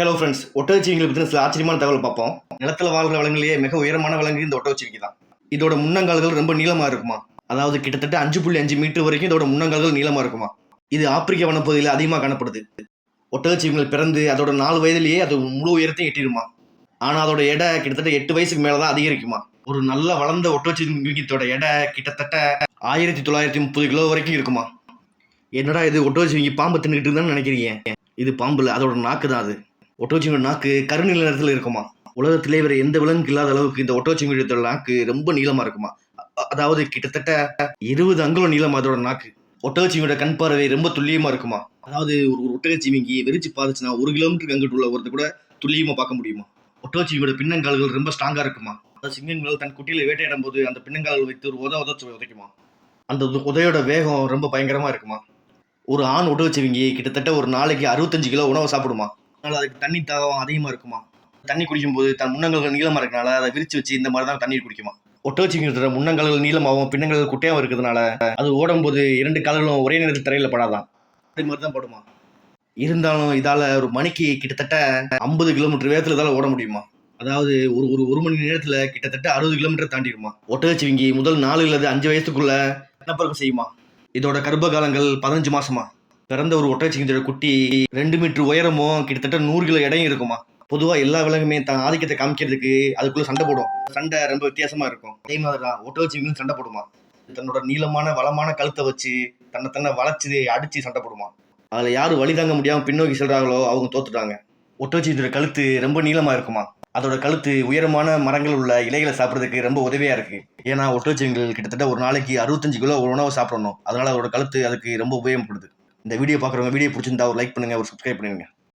Hello friends ஒட்டகச்சிவிங்களை பற்றி சில ஆச்சரியமான தகவல் பார்ப்போம். நிலத்தில் வாழ்கிற விலங்குலேயே மிக உயரமான விலங்கு இந்த ஒட்டகச்சிவிங்கி தான். இதோட முன்னங்கால்கள் ரொம்ப நீளமாக இருக்குமா? அதாவது கிட்டத்தட்ட அஞ்சு புள்ளி அஞ்சு மீட்டர் வரைக்கும் இதோட முன்னங்கால்கள் நீளமாக இருக்குமா? இது ஆப்பிரிக்க வனப்பகுதியில் அதிகமாக காணப்படுது. ஒட்டகச்சிவிங்கள் பிறந்து அதோட நாலு வயதிலேயே அது முழு உயரத்தையும் எட்டிடுமா? ஆனால் அதோட எடை கிட்டத்தட்ட எட்டு வயசுக்கு மேலே தான் அதிகரிக்குமா? ஒரு நல்ல வளர்ந்த ஒட்டகச்சிவிங்கத்தோட எடை கிட்டத்தட்ட ஆயிரத்தி தொள்ளாயிரத்தி முப்பது கிலோ வரைக்கும் இருக்குமா? என்னடா இது ஒட்டகச்சிவிங்கி பாம்பு தின்னுக்கிட்டு இருந்தான்னு நினைக்கிறீங்க? இது பாம்புல அதோட நாக்கு தான் அது. ஒட்டகச்சிவிங்கோட நாக்கு கருநில நிறத்தில் இருக்குமா? உலகத்திலே வேற எந்த விலங்கு இல்லாத அளவுக்கு இந்த ஒட்டகச்சிவிங்கோட நாக்கு ரொம்ப நீளமா இருக்குமா? அதாவது கிட்டத்தட்ட இருபது அங்குலம் நீளம் அதோட நாக்கு. ஒட்டகச்சிமியோட கண் பார்வை ரொம்ப துல்லியமா இருக்குமா? அதாவது ஒரு ஒரு ஒட்டகச்சிவிங்கி வெறிச்சு பாதுச்சுன்னா ஒரு கிலோமீட்டருக்கு அங்கிட்டு உள்ள ஒருத்த கூட துல்லியமா பார்க்க முடியுமா? ஒட்டகச்சிமியோட பின்னங்கால்கள் ரொம்ப ஸ்ட்ராங்கா இருக்குமா? அந்த சிங்கங்கள் தன் குட்டியில வேட்டையாடும் போது அந்த பின்னங்கால்கள் வைத்து ஒரு உத உதச்சு உதைக்குமா? அந்த உதையோட வேகம் ரொம்ப பயங்கரமா இருக்குமா? ஒரு ஆண் ஒட்டகச்சிவிங்கி கிட்டத்தட்ட ஒரு நாளைக்கு அறுபத்தஞ்சு கிலோ உணவு சாப்பிடுமா? அதனால அதுக்கு தண்ணி தாகம் அதிகமா இருக்குமா? தண்ணி குடிக்கும்போது தன் முன்னங்கல்கள் நீளமாக இருக்கனால அதை விரிச்சு வச்சு இந்த மாதிரி தான் தண்ணீர் குடிக்குமா? ஒட்டகச்சிவிங்கிற முன்னங்கல்கள் நீளமாகவும் பின்னங்கல்கள் குட்டையாகவும் இருக்கிறதுனால அது ஓடும்போது இரண்டு கால்களும் ஒரே நேரத்தில் தரையில் படாதான். அதே மாதிரி தான் படுமா? இருந்தாலும் இதால ஒரு மணிக்கு கிட்டத்தட்ட ஐம்பது கிலோமீட்டர் வேகத்தில் இதால ஓட முடியுமா? அதாவது ஒரு ஒரு ஒரு மணி நேரத்தில் கிட்டத்தட்ட அறுபது கிலோமீட்டர் தாண்டிடுமா? ஒட்டகச்சிவிங்கி முதல் நாலு அல்லது அஞ்சு வயசுக்குள்ள இனப்பெருக்கம் செய்யுமா? இதோட கர்ப்ப காலங்கள் பதினஞ்சு மாசமா? பிறந்த ஒரு ஒட்டகச்சிவிங்கியோட குட்டி ரெண்டு மீட்டர் உயரமும் கிட்டத்தட்ட நூறு கிலோ இடையும் இருக்குமா பொதுவா எல்லா விலங்குமே தன் ஆதிக்கத்தை காமிக்கிறதுக்கு அதுக்குள்ள சண்டை போடும் சண்டை ரொம்ப வித்தியாசமா இருக்கும். அதே மாதிரி தான் ஒட்டகச்சிவிங்களும் சண்டை போடுமா. தன்னோட நீளமான வளமான கழுத்தை வச்சு தன்னை தன்னை வளைச்சி அடிச்சு சண்டை போடுமா. அதில் யார் வழி தாங்க முடியாம பின்னோக்கி செல்றாங்களோ அவங்க தோத்துட்டாங்க. ஒட்டகச்சிவியோட கழுத்து ரொம்ப நீளமா இருக்குமா. அதோட கழுத்து உயரமான மரங்கள் உள்ள இலைகளை சாப்பிட்றதுக்கு ரொம்ப உதவியாக இருக்குது ஏன்னா ஒட்டகச்சிவிங்கள் கிட்டத்தட்ட ஒரு நாளைக்கு அறுபத்தஞ்சு கிலோ உணவு சாப்பிடணும். அதனால அதோட கழுத்து அதுக்கு ரொம்ப உபயோகப்படுது. இந்த வீடியோ பார்க்குறவங்க வீடியோ பிடிச்சிருந்தா ஒரு லைக் பண்ணுங்கள் ஒரு சப்ஸ்கிரைப் பண்ணிடுங்க.